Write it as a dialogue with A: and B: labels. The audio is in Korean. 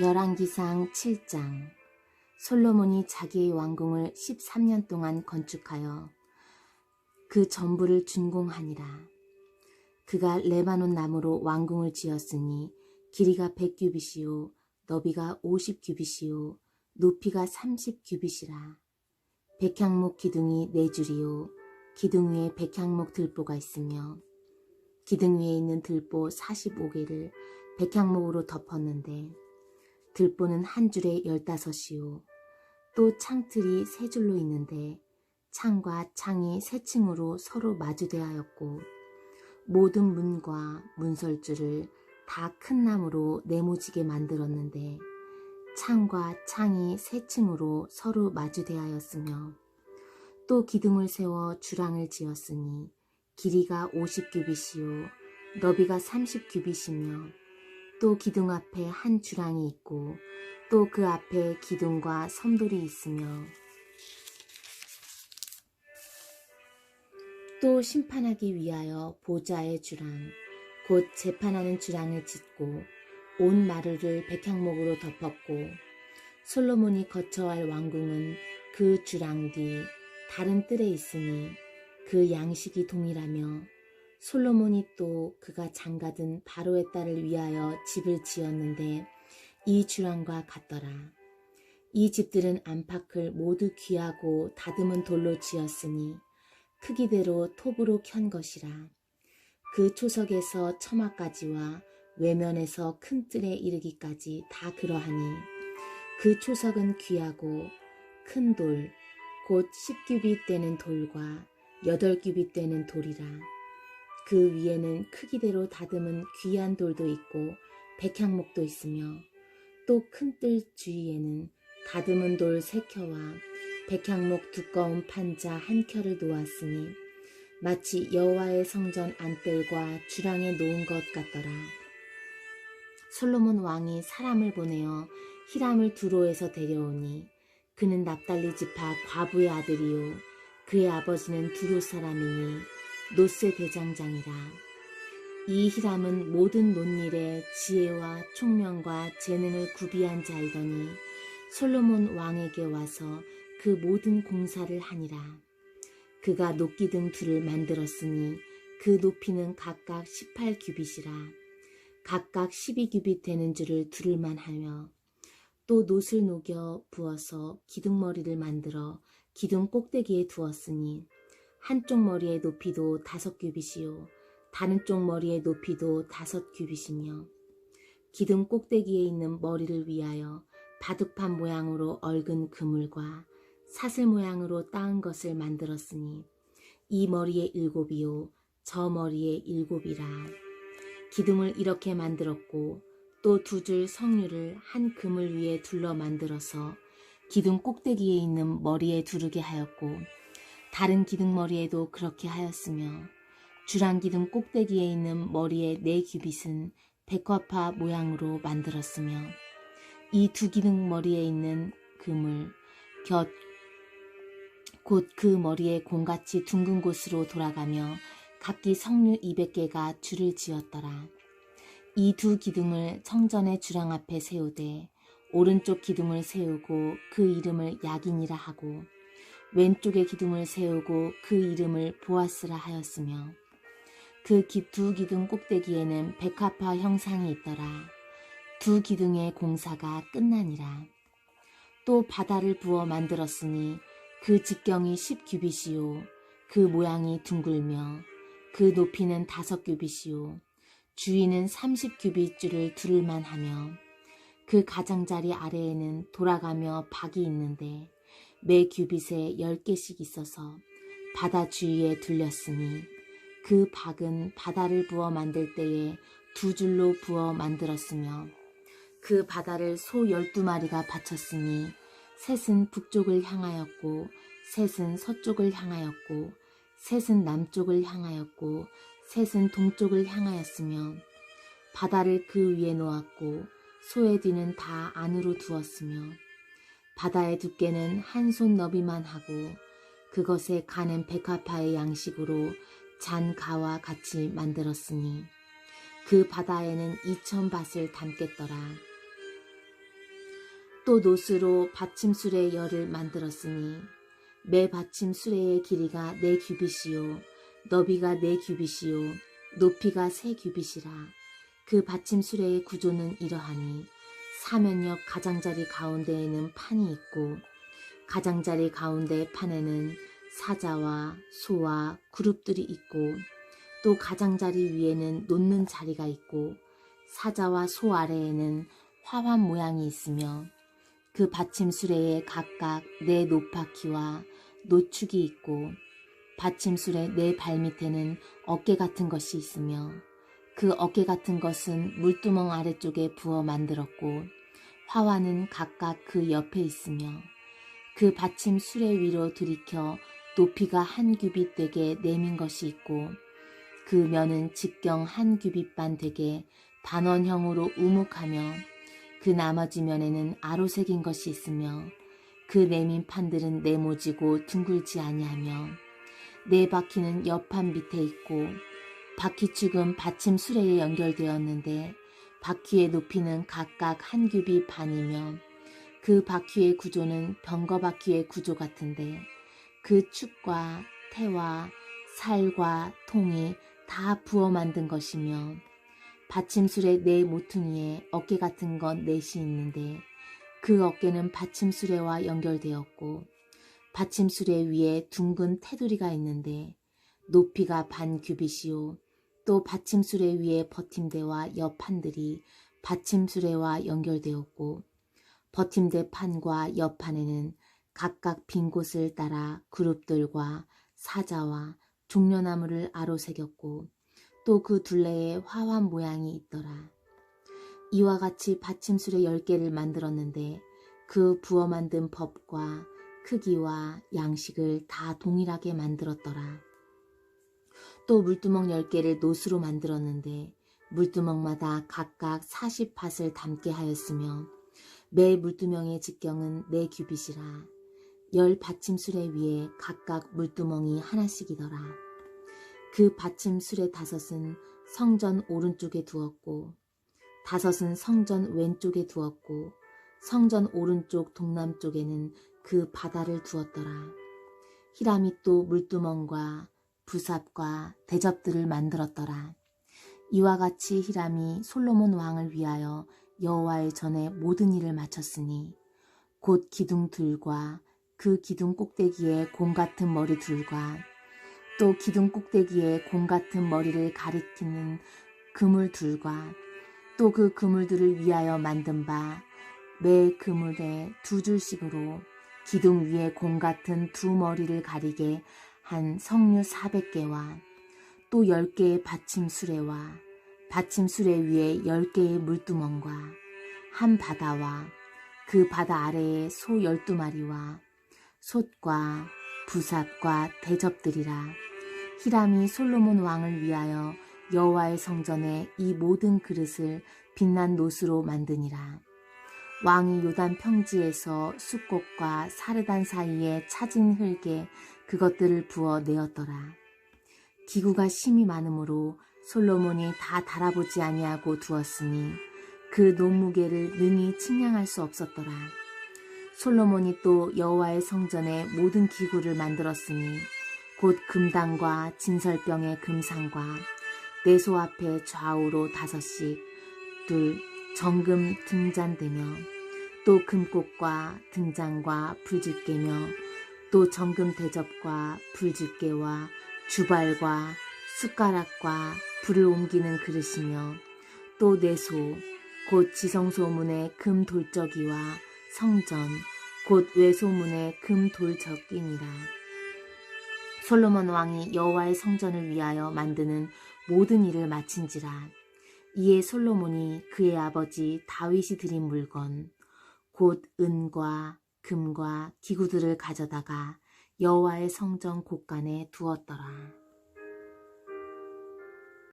A: 열왕기상 7장 솔로몬이 자기의 왕궁을 13년 동안 건축하여 그 전부를 준공하니라. 그가 레바논 나무로 왕궁을 지었으니 길이가 100규빗이요 너비가 50규빗이요 높이가 30규빗이라. 백향목 기둥이 네 줄이요 기둥 위에 백향목 들보가 있으며 기둥 위에 있는 들보 45개를 백향목으로 덮었는데 들보는 한 줄에 열다섯이요. 또 창틀이 세 줄로 있는데 창과 창이 세 층으로 서로 마주대하였고 모든 문과 문설주를 다큰 나무로 네모지게 만들었는데 창과 창이 세 층으로 서로 마주대하였으며 또 기둥을 세워 주랑을 지었으니 길이가 50규빗이요 너비가 30규빗이며 또 기둥 앞에 한 주랑이 있고 또 그 앞에 기둥과 섬돌이 있으며 또 심판하기 위하여 보좌의 주랑 곧 재판하는 주랑을 짓고 온 마루를 백향목으로 덮었고 솔로몬이 거처할 왕궁은 그 주랑 뒤 다른 뜰에 있으니 그 양식이 동일하며 솔로몬이 또 그가 장가든 바로의 딸을 위하여 집을 지었는데 이 주랑과 같더라. 이 집들은 안팎을 모두 귀하고 다듬은 돌로 지었으니 크기대로 톱으로 켠 것이라. 그 초석에서 처마까지와 외면에서 큰 뜰에 이르기까지 다 그러하니 그 초석은 귀하고 큰 돌, 곧 10규빗 되는 돌과 8규빗 되는 돌이라. 그 위에는 크기대로 다듬은 귀한 돌도 있고 백향목도 있으며 또 큰 뜰 주위에는 다듬은 돌 세 켜와 백향목 두꺼운 판자 한 켜를 놓았으니 마치 여호와의 성전 안뜰과 주랑에 놓은 것 같더라. 솔로몬 왕이 사람을 보내어 히람을 두로에서 데려오니 그는 납달리 지파 과부의 아들이요 그의 아버지는 두로 사람이니 노세 대장장이라. 이 히람은 모든 논일에 지혜와 총명과 재능을 구비한 자이더니 솔로몬 왕에게 와서 그 모든 공사를 하니라. 그가 녹기둥 둘을 만들었으니 그 높이는 각각 18규빗이라. 각각 12규빗 되는 줄을 두를만 하며 또 놋을 녹여 부어서 기둥머리를 만들어 기둥 꼭대기에 두었으니 한쪽 머리의 높이도 다섯 규빗이요. 다른 쪽 머리의 높이도 다섯 규빗이며 기둥 꼭대기에 있는 머리를 위하여 바둑판 모양으로 얽은 그물과 사슬 모양으로 따은 것을 만들었으니 이 머리에 일곱이요. 저 머리에 일곱이라. 기둥을 이렇게 만들었고 또 두 줄 성류를 한 그물 위에 둘러 만들어서 기둥 꼭대기에 있는 머리에 두르게 하였고 다른 기둥 머리에도 그렇게 하였으며 주랑 기둥 꼭대기에 있는 머리의 네 규빗은 백화파 모양으로 만들었으며 이 두 기둥 머리에 있는 곧그 머리에 공같이 둥근 곳으로 돌아가며 각기 성류 200개가 줄을 지었더라. 이 두 기둥을 성전의 주랑 앞에 세우되 오른쪽 기둥을 세우고 그 이름을 야긴이라 하고 왼쪽의 기둥을 세우고 그 이름을 보아스라 하였으며 그 두 기둥 꼭대기에는 백합화 형상이 있더라. 두 기둥의 공사가 끝나니라. 또 바다를 부어 만들었으니 그 직경이 10규빗이요 그 모양이 둥글며 그 높이는 다섯 규빗이요 주위는 30규빗 줄을 두를만 하며 그 가장자리 아래에는 돌아가며 박이 있는데 매 규빗에 열 개씩 있어서 바다 주위에 둘렸으니 그 박은 바다를 부어 만들 때에 두 줄로 부어 만들었으며 그 바다를 소 열두 마리가 바쳤으니 셋은 북쪽을 향하였고 셋은 서쪽을 향하였고 셋은 남쪽을 향하였고 셋은 동쪽을 향하였으며 바다를 그 위에 놓았고 소의 뒤는 다 안으로 두었으며 바다의 두께는 한 손 너비만 하고 그것에 가는 백화파의 양식으로 잔 가와 같이 만들었으니 그 바다에는 이천 밭을 담겠더라. 또 노스로 받침수레 열을 만들었으니 매 받침 수레의 길이가 네 규빗이요 너비가 네 규빗이요 높이가 세 규빗이라 그 받침 수레의 구조는 이러하니 사면역 가장자리 가운데에는 판이 있고 가장자리 가운데 판에는 사자와 소와 그룹들이 있고 또 가장자리 위에는 놓는 자리가 있고 사자와 소 아래에는 화환 모양이 있으며 그 받침 수레에 각각 네 노파키와 노축이 있고 받침 수레 네 발밑에는 어깨 같은 것이 있으며 그 어깨 같은 것은 물두멍 아래쪽에 부어 만들었고 화환은 각각 그 옆에 있으며 그 받침 수레 위로 들이켜 높이가 한 규빗 되게 내민 것이 있고 그 면은 직경 한 규빗 반 되게 단원형으로 우묵하며 그 나머지 면에는 아로 새긴 것이 있으며 그 내민 판들은 네모지고 둥글지 아니하며 네 바퀴는 옆판 밑에 있고 바퀴축은 받침 수레에 연결되었는데 바퀴의 높이는 각각 한 규빗 반이며 그 바퀴의 구조는 병거 바퀴의 구조 같은데 그 축과 태와 살과 통이 다 부어 만든 것이며 받침술의 네 모퉁이에 어깨 같은 건 넷이 있는데 그 어깨는 받침수레와 연결되었고 받침수레 위에 둥근 테두리가 있는데 높이가 반 규빗이요 또 받침수레 위에 버팀대와 옆판들이 받침수레와 연결되었고 버팀대 판과 옆판에는 각각 빈 곳을 따라 그룹들과 사자와 종려나무를 아로새겼고 또 그 둘레에 화환 모양이 있더라. 이와 같이 받침술의 열 개를 만들었는데 그 부어 만든 법과 크기와 양식을 다 동일하게 만들었더라. 또 물두멍 열 개를 노수로 만들었는데 물두멍마다 각각 40밭을 담게 하였으며 매 물두멍의 직경은 네 규빗이라 열 받침술에 위에 각각 물두멍이 하나씩이더라. 그 받침술의 다섯은 성전 오른쪽에 두었고 다섯은 성전 왼쪽에 두었고 성전 오른쪽 동남쪽에는 그 바다를 두었더라. 히람이 또 물두멍과 부삽과 대접들을 만들었더라. 이와 같이 히람이 솔로몬 왕을 위하여 여호와의 전에 모든 일을 마쳤으니 곧 기둥들과 그 기둥 꼭대기에 곰 같은 머리 둘과 또 기둥 꼭대기에 곰 같은 머리를 가리키는 그물 둘과 또 그 그물들을 위하여 만든 바 매 그물에 두 줄씩으로 기둥 위에 곰 같은 두 머리를 가리게 한 석류 400개와 또 10개의 받침수레와 받침수레 위에 10개의 물두멍과 한 바다와 그 바다 아래에 소 12마리와 솥과 부삽과 대접들이라 히람이 솔로몬 왕을 위하여 여호와의 성전에 이 모든 그릇을 빛난 노수로 만드니라. 왕이 요단 평지에서 숲꽃과 사르단 사이에 차진 흙에 그것들을 부어 내었더라. 기구가 심이 많으므로 솔로몬이 다 달아보지 아니하고 두었으니 그 논무게를 능히 측량할 수 없었더라. 솔로몬이 또 여호와의 성전에 모든 기구를 만들었으니 곧 금당과 진설병의 금상과 내소 앞에 좌우로 다섯씩 둘 정금 등잔대며 또 금꽃과 등잔과 불집게며 또 정금 대접과 불집게와 주발과 숟가락과 불을 옮기는 그릇이며 또 내소 곧 지성소문의 금 돌적이와 성전 곧 외소문의 금 돌적이니라. 솔로몬 왕이 여호와의 성전을 위하여 만드는 모든 일을 마친지라. 이에 솔로몬이 그의 아버지 다윗이 드린 물건 곧 은과 금과 기구들을 가져다가 여호와의 성전 곳간에 두었더라.